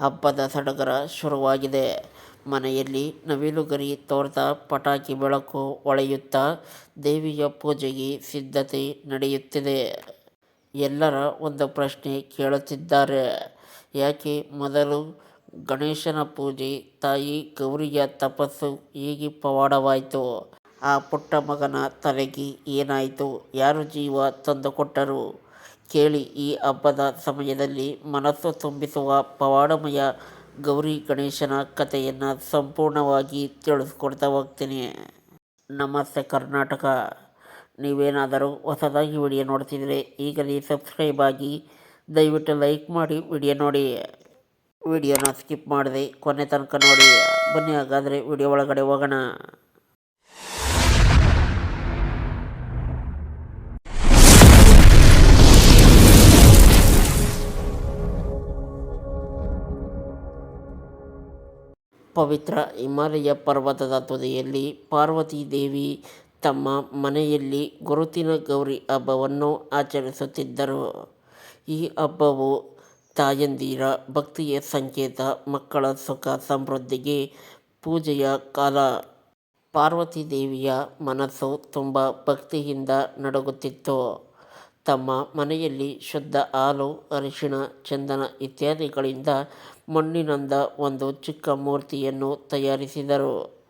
ಹಬ್ಬದ ಸಡಗರ ಶುರುವಾಗಿದೆ. ಮನೆಯಲ್ಲಿ ನವಿಲುಗರಿ ತೋರ್ದ ಪಟಾಕಿ ಬೆಳಕು ಹೊಳೆಯುತ್ತಾ ದೇವಿಯ ಪೂಜೆಗೆ ಸಿದ್ಧತೆ ನಡೆಯುತ್ತಿದೆ. ಎಲ್ಲರ ಒಂದು ಪ್ರಶ್ನೆ ಕೇಳುತ್ತಿದ್ದಾರೆ. ಯಾಕೆ ಮೊದಲು ಗಣೇಶನ ಪೂಜೆ, ತಾಯಿ ಗೌರಿಯ ತಪಸ್ಸು ಹೀಗೆ ಪವಾಡವಾಯಿತು? ಆ ಪುಟ್ಟ ಮಗನ ತಲೆಗೆ ಏನಾಯಿತು? ಯಾರು ಜೀವ ತಂದುಕೊಟ್ಟರು? ಕೇಳಿ ಈ ಹಬ್ಬದ ಸಮಯದಲ್ಲಿ ಮನಸ್ಸು ತುಂಬಿಸುವ ಪವಾಡಮಯ ಗೌರಿ ಗಣೇಶನ ಕಥೆಯನ್ನು ಸಂಪೂರ್ಣವಾಗಿ ತಿಳಿಸ್ಕೊಡ್ತಾ ಹೋಗ್ತೀನಿ. ನಮಸ್ತೆ ಕರ್ನಾಟಕ. ನೀವೇನಾದರೂ ಹೊಸದಾಗಿ ವಿಡಿಯೋ ನೋಡ್ತಿದ್ರೆ ಈಗಲೇ ಸಬ್ಸ್ಕ್ರೈಬ್ ಆಗಿ ದಯವಿಟ್ಟು ಲೈಕ್ ಮಾಡಿ ವಿಡಿಯೋ ನೋಡಿ. ವಿಡಿಯೋನ ಸ್ಕಿಪ್ ಮಾಡಿದೆ ಕೊನೆ ತನಕ ನೋಡಿ. ಬನ್ನಿ ಹಾಗಾದರೆ ವಿಡಿಯೋ ಒಳಗಡೆ ಹೋಗೋಣ. ಪವಿತ್ರ ಹಿಮಾಲಯ ಪರ್ವತದ ತುದಿಯಲ್ಲಿ ಪಾರ್ವತೀ ದೇವಿ ತಮ್ಮ ಮನೆಯಲ್ಲಿ ಗುರುತಿನ ಗೌರಿ ಹಬ್ಬವನ್ನು ಆಚರಿಸುತ್ತಿದ್ದರು. ಈ ಹಬ್ಬವು ತಾಯಂದಿರ ಭಕ್ತಿಯ ಸಂಕೇತ, ಮಕ್ಕಳ ಸುಖ ಸಮೃದ್ಧಿಗೆ ಪೂಜೆಯ ಕಾಲ. ಪಾರ್ವತಿ ದೇವಿಯ ಮನಸ್ಸು ತುಂಬ ಭಕ್ತಿಯಿಂದ ನಡುಗುತ್ತಿತ್ತು. ತಮ್ಮ ಮನೆಯಲ್ಲಿ ಶುದ್ಧ ಹಾಲು, ಅರಿಶಿಣ, ಚಂದನ ಇತ್ಯಾದಿಗಳಿಂದ ಮಣ್ಣಿನಿಂದ ಒಂದು ಚಿಕ್ಕ ಮೂರ್ತಿಯನ್ನು ತಯಾರಿಸಿದರು.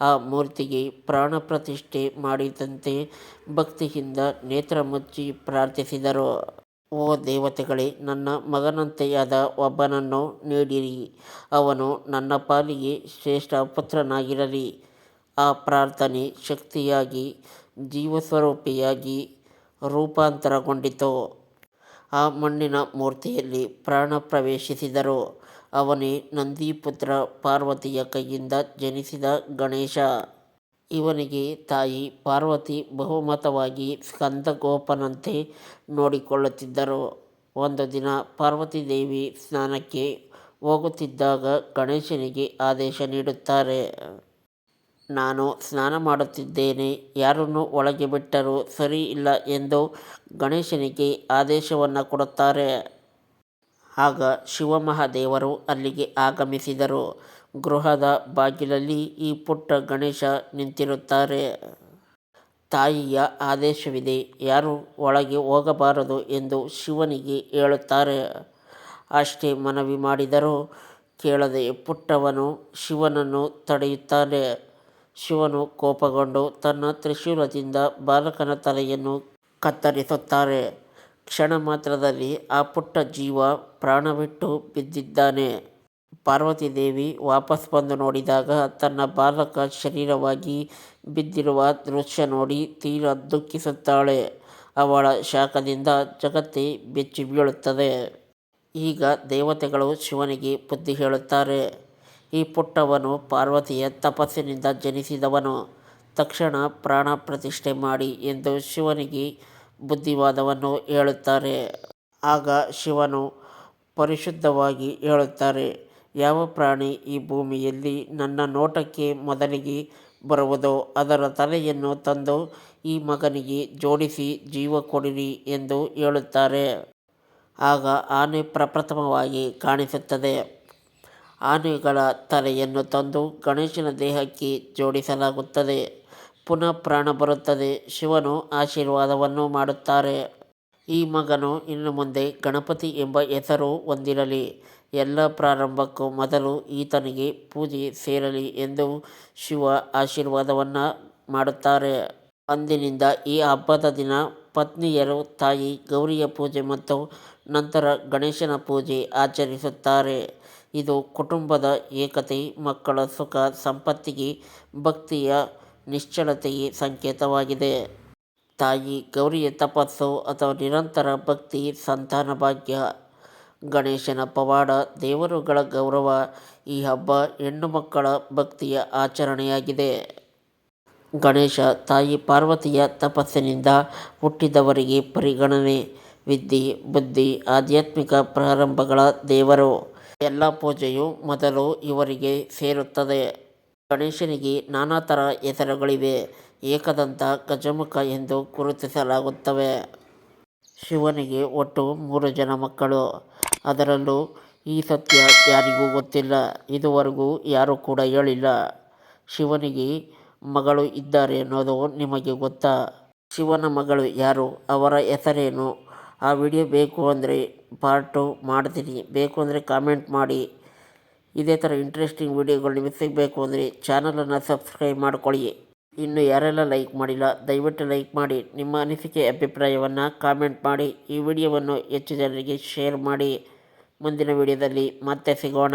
ಆ ಮೂರ್ತಿಗೆ ಪ್ರಾಣ ಪ್ರತಿಷ್ಠೆ ಮಾಡಿದಂತೆ ಭಕ್ತಿಯಿಂದ ನೇತ್ರ ಮುಚ್ಚಿ ಪ್ರಾರ್ಥಿಸಿದರು. ಓ ದೇವತೆಗಳೇ, ನನ್ನ ಮಗನಂತೆಯಾದ ಒಬ್ಬನನ್ನು ನೀಡಿರಿ. ಅವನು ನನ್ನ ಪಾಲಿಗೆ ಶ್ರೇಷ್ಠ ಪುತ್ರನಾಗಿರಲಿ. ಆ ಪ್ರಾರ್ಥನೆ ಶಕ್ತಿಯಾಗಿ ಜೀವಸ್ವರೂಪಿಯಾಗಿ ರೂಪಾಂತರಗೊಂಡಿತು. ಆ ಮಣ್ಣಿನ ಮೂರ್ತಿಯಲ್ಲಿ ಪ್ರಾಣ ಪ್ರವೇಶಿಸಿದರು. ಅವನೇ ನಂದಿಪುತ್ರ ಪಾರ್ವತಿಯ ಕೈಯಿಂದ ಜನಿಸಿದ ಗಣೇಶ. ಇವನಿಗೆ ತಾಯಿ ಪಾರ್ವತಿ ಬಹುಮತವಾಗಿ ಸ್ಕಂದಗೋಪನಂತೆ ನೋಡಿಕೊಳ್ಳುತ್ತಿದ್ದರು. ಒಂದು ದಿನ ಪಾರ್ವತಿ ದೇವಿ ಸ್ನಾನಕ್ಕೆ ಹೋಗುತ್ತಿದ್ದಾಗ ಗಣೇಶನಿಗೆ ಆದೇಶ ನೀಡುತ್ತಾರೆ. ನಾನು ಸ್ನಾನ ಮಾಡುತ್ತಿದ್ದೇನೆ, ಯಾರನ್ನು ಒಳಗೆ ಬಿಟ್ಟರೂ ಸರಿ ಇಲ್ಲ ಎಂದು ಗಣೇಶನಿಗೆ ಆದೇಶವನ್ನ ಕೊಡುತ್ತಾರೆ. ಆಗ ಶಿವಮಹಾದೇವರು ಅಲ್ಲಿಗೆ ಆಗಮಿಸಿದರು. ಗೃಹದ ಬಾಗಿಲಲ್ಲಿ ಈ ಪುಟ್ಟ ಗಣೇಶ ನಿಂತಿರುತ್ತಾರೆ. ತಾಯಿಯ ಆದೇಶವಿದೆ, ಯಾರೂ ಒಳಗೆ ಹೋಗಬಾರದು ಎಂದು ಶಿವನಿಗೆ ಹೇಳುತ್ತಾರೆ. ಅಷ್ಟೇ ಮನವಿ ಮಾಡಿದರೂ ಕೇಳದೆ ಪುಟ್ಟವನು ಶಿವನನ್ನು ತಡೆಯುತ್ತಾನೆ. ಶಿವನು ಕೋಪಗೊಂಡು ತನ್ನ ತ್ರಿಶೂಲದಿಂದ ಬಾಲಕನ ತಲೆಯನ್ನು ಕತ್ತರಿಸುತ್ತಾರೆ. ಕ್ಷಣ ಮಾತ್ರದಲ್ಲಿ ಆ ಪುಟ್ಟ ಜೀವ ಪ್ರಾಣವಿಟ್ಟು ಬಿದ್ದಿದ್ದಾನೆ. ಪಾರ್ವತಿದೇವಿ ವಾಪಸ್ ಬಂದು ನೋಡಿದಾಗ ತನ್ನ ಬಾಲಕ ಶರೀರವಾಗಿ ಬಿದ್ದಿರುವ ದೃಶ್ಯ ನೋಡಿ ತೀರ ದುಃಖಿಸುತ್ತಾಳೆ. ಅವಳ ಶಾಖದಿಂದ ಜಗತ್ತೇ ಬೆಚ್ಚಿ ಬೀಳುತ್ತದೆ. ಈಗ ದೇವತೆಗಳು ಶಿವನಿಗೆ ಬುದ್ಧಿ ಹೇಳುತ್ತಾರೆ. ಈ ಪುಟ್ಟವನು ಪಾರ್ವತಿಯ ತಪಸ್ಸಿನಿಂದ ಜನಿಸಿದವನು. ತಕ್ಷಣ ಪ್ರಾಣ ಪ್ರತಿಷ್ಠೆ ಮಾಡಿ ಎಂದು ಶಿವನಿಗೆ ಬುದ್ಧಿವಾದವನ್ನು ಹೇಳುತ್ತಾರೆ. ಆಗ ಶಿವನು ಪರಿಶುದ್ಧವಾಗಿ ಹೇಳುತ್ತಾರೆ, ಯಾವ ಪ್ರಾಣಿ ಈ ಭೂಮಿಯಲ್ಲಿ ನನ್ನ ನೋಟಕ್ಕೆ ಮೊದಲಿಗೆ ಬರುವುದೋ ಅದರ ತಲೆಯನ್ನು ತಂದು ಈ ಮಗನಿಗೆ ಜೋಡಿಸಿ ಜೀವ ಕೊಡಿರಿ ಎಂದು ಹೇಳುತ್ತಾರೆ. ಆಗ ಆನೆ ಪ್ರಪ್ರಥಮವಾಗಿ ಕಾಣಿಸುತ್ತದೆ. ಆನೆಗಳ ತಲೆಯನ್ನು ತಂದು ಗಣೇಶನ ದೇಹಕ್ಕೆ ಜೋಡಿಸಲಾಗುತ್ತದೆ. ಪುನಃ ಪ್ರಾಣ ಬರುತ್ತದೆ. ಶಿವನು ಆಶೀರ್ವಾದವನ್ನು ಮಾಡುತ್ತಾರೆ. ಈ ಮಗನು ಇನ್ನು ಮುಂದೆ ಗಣಪತಿ ಎಂಬ ಹೆಸರು ಹೊಂದಿರಲಿ. ಎಲ್ಲ ಪ್ರಾರಂಭಕ್ಕೂ ಮೊದಲು ಈತನಿಗೆ ಪೂಜೆ ಸೇರಲಿ ಎಂದು ಶಿವ ಆಶೀರ್ವಾದವನ್ನು ಮಾಡುತ್ತಾರೆ. ಅಂದಿನಿಂದ ಈ ಹಬ್ಬದ ದಿನ ಪತ್ನಿಯರು, ತಾಯಿ ಗೌರಿಯ ಪೂಜೆ ಮತ್ತು ನಂತರ ಗಣೇಶನ ಪೂಜೆ ಆಚರಿಸುತ್ತಾರೆ. ಇದು ಕುಟುಂಬದ ಏಕತೆ, ಮಕ್ಕಳ ಸುಖ ಸಂಪತ್ತಿಗೆ, ಭಕ್ತಿಯ ನಿಶ್ಚಲತೆಗೆ ಸಂಕೇತವಾಗಿದೆ. ತಾಯಿ ಗೌರಿಯ ತಪಸ್ಸು ಅಥವಾ ನಿರಂತರ ಭಕ್ತಿ ಸಂತಾನ ಭಾಗ್ಯ. ಗಣೇಶನ ಪವಾಡ, ದೇವರುಗಳ ಗೌರವ. ಈ ಹಬ್ಬ ಹೆಣ್ಣು ಮಕ್ಕಳ ಭಕ್ತಿಯ ಆಚರಣೆಯಾಗಿದೆ. ಗಣೇಶ ತಾಯಿ ಪಾರ್ವತಿಯ ತಪಸ್ಸಿನಿಂದ ಹುಟ್ಟಿದವರಿಗೆ ಪರಿಗಣನೆ. ವಿದ್ಯೆ, ಬುದ್ಧಿ, ಆಧ್ಯಾತ್ಮಿಕ ಪ್ರಾರಂಭಗಳ ದೇವರು. ಎಲ್ಲ ಪೂಜೆಯು ಮೊದಲು ಇವರಿಗೆ ಸೇರುತ್ತದೆ. ಗಣೇಶನಿಗೆ ನಾನಾ ಥರ ಹೆಸರುಗಳಿವೆ. ಏಕದಂತ, ಗಜಮುಖ ಎಂದು ಗುರುತಿಸಲಾಗುತ್ತವೆ. ಶಿವನಿಗೆ ಒಟ್ಟು ಮೂರು ಜನ ಮಕ್ಕಳು. ಅದರಲ್ಲೂ ಈ ಸತ್ಯ ಯಾರಿಗೂ ಗೊತ್ತಿಲ್ಲ ಇದುವರೆಗೂ ಯಾರೂ ಕೂಡ ಹೇಳಿಲ್ಲ ಶಿವನಿಗೆ ಮಗಳು ಇದ್ದಾರೆ ಅನ್ನೋದು ನಿಮಗೆ ಗೊತ್ತಾ ಶಿವನ ಮಗಳು ಯಾರು ಅವರ ಹೆಸರೇನು ಆ ವಿಡಿಯೋ ಬೇಕು ಅಂದರೆ ಪಾರ್ಟ್ ಟು ಮಾಡ್ತೀನಿ. ಬೇಕು ಅಂದರೆ ಕಾಮೆಂಟ್ ಮಾಡಿ. ಇದೇ ಥರ ಇಂಟ್ರೆಸ್ಟಿಂಗ್ ವಿಡಿಯೋಗಳು ನಿಮಗೆ ಸಿಗಬೇಕು ಅಂದರೆ ಚಾನಲನ್ನು ಸಬ್ಸ್ಕ್ರೈಬ್ ಮಾಡಿಕೊಳ್ಳಿ. ಇನ್ನು ಯಾರೆಲ್ಲ ಲೈಕ್ ಮಾಡಿಲ್ಲ, ದಯವಿಟ್ಟು ಲೈಕ್ ಮಾಡಿ. ನಿಮ್ಮ ಅನಿಸಿಕೆ, ಅಭಿಪ್ರಾಯವನ್ನು ಕಾಮೆಂಟ್ ಮಾಡಿ. ಈ ವಿಡಿಯೋವನ್ನು ಹೆಚ್ಚು ಜನರಿಗೆ ಶೇರ್ ಮಾಡಿ. ಮುಂದಿನ ವಿಡಿಯೋದಲ್ಲಿ ಮತ್ತೆ ಸಿಗೋಣ.